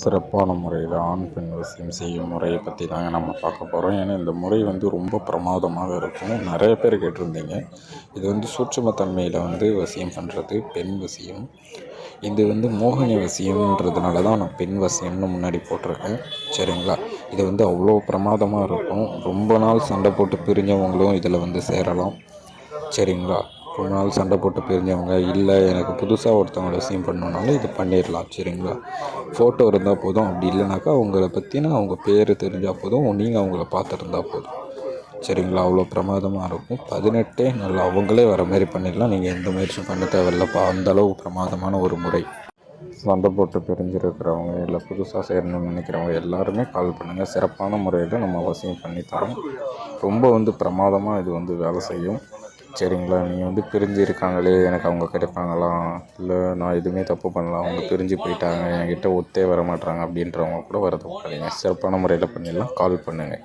சிறப்பான முறையில் ஆண் பெண் வசியம் செய்யும் முறையை பற்றி தாங்க நம்ம பார்க்க போகிறோம் ஏன்னா இந்த முறை வந்து ரொம்ப பிரமாதமாக இருக்கும். நிறைய பேர் கேட்டிருந்தீங்க. இது வந்து சூட்சமத்தன்மையில் வந்து வசியம் பண்ணுறது பெண் வசியம். இது வந்து மோகினி வசியம்ன்றதுனால தான் நான் பெண் வசியம்னு முன்னாடி போட்டிருக்கேன். சரிங்களா? இது வந்து அவ்வளோ பிரமாதமாக இருக்கும். ரொம்ப நாள் சண்டை போட்டு பிரிஞ்சவங்களும் இதில் வந்து சேரலாம். சரிங்களா? ரொம்ப நாள் சண்டை போட்டு பிரிஞ்சவங்க இல்லை எனக்கு புதுசாக ஒருத்தவங்கள வசியம் பண்ணணுனாலும் இது பண்ணிடலாம் சரிங்களா? ஃபோட்டோ இருந்தால் போதும். அப்படி இல்லைனாக்கா அவங்கள பற்றின அவங்க பேர் தெரிஞ்சால் போதும். நீங்கள் அவங்கள பார்த்துருந்தா போதும். சரிங்களா? அவ்வளோ பிரமாதமாக இருக்கும். பதினெட்டே நல்லா அவங்களே வர மாதிரி பண்ணிடலாம். நீங்கள் எந்த முயற்சியும் பண்ண தேவையில்லப்பா அந்தளவு பிரமாதமான ஒரு முறை. சண்டை போட்டு பிரிஞ்சிருக்கிறவங்க இல்லை புதுசாக சேரணும்னு நினைக்கிறவங்க எல்லாருமே கால் பண்ணுங்கள் சிறப்பான முறையில் நம்ம அவசியம் பண்ணித்தரோம். ரொம்ப வந்து பிரமாதமாக இது வந்து வேலை செய்யும். சரிங்களா? நீங்கள் வந்து பிரிஞ்சு இருக்காங்களே எனக்கு அவங்க கிடைப்பாங்களா? இல்லை நான் எதுவுமே தப்பு பண்ணல அவங்க பிரிஞ்சு போயிட்டாங்க என்கிட்ட ஒத்தே வர மாட்றாங்க அப்படின்றவங்க கூட வரது கூடாதுங்க சிறப்பான முறையில் பண்ணிடலாம். கால் பண்ணுங்கள்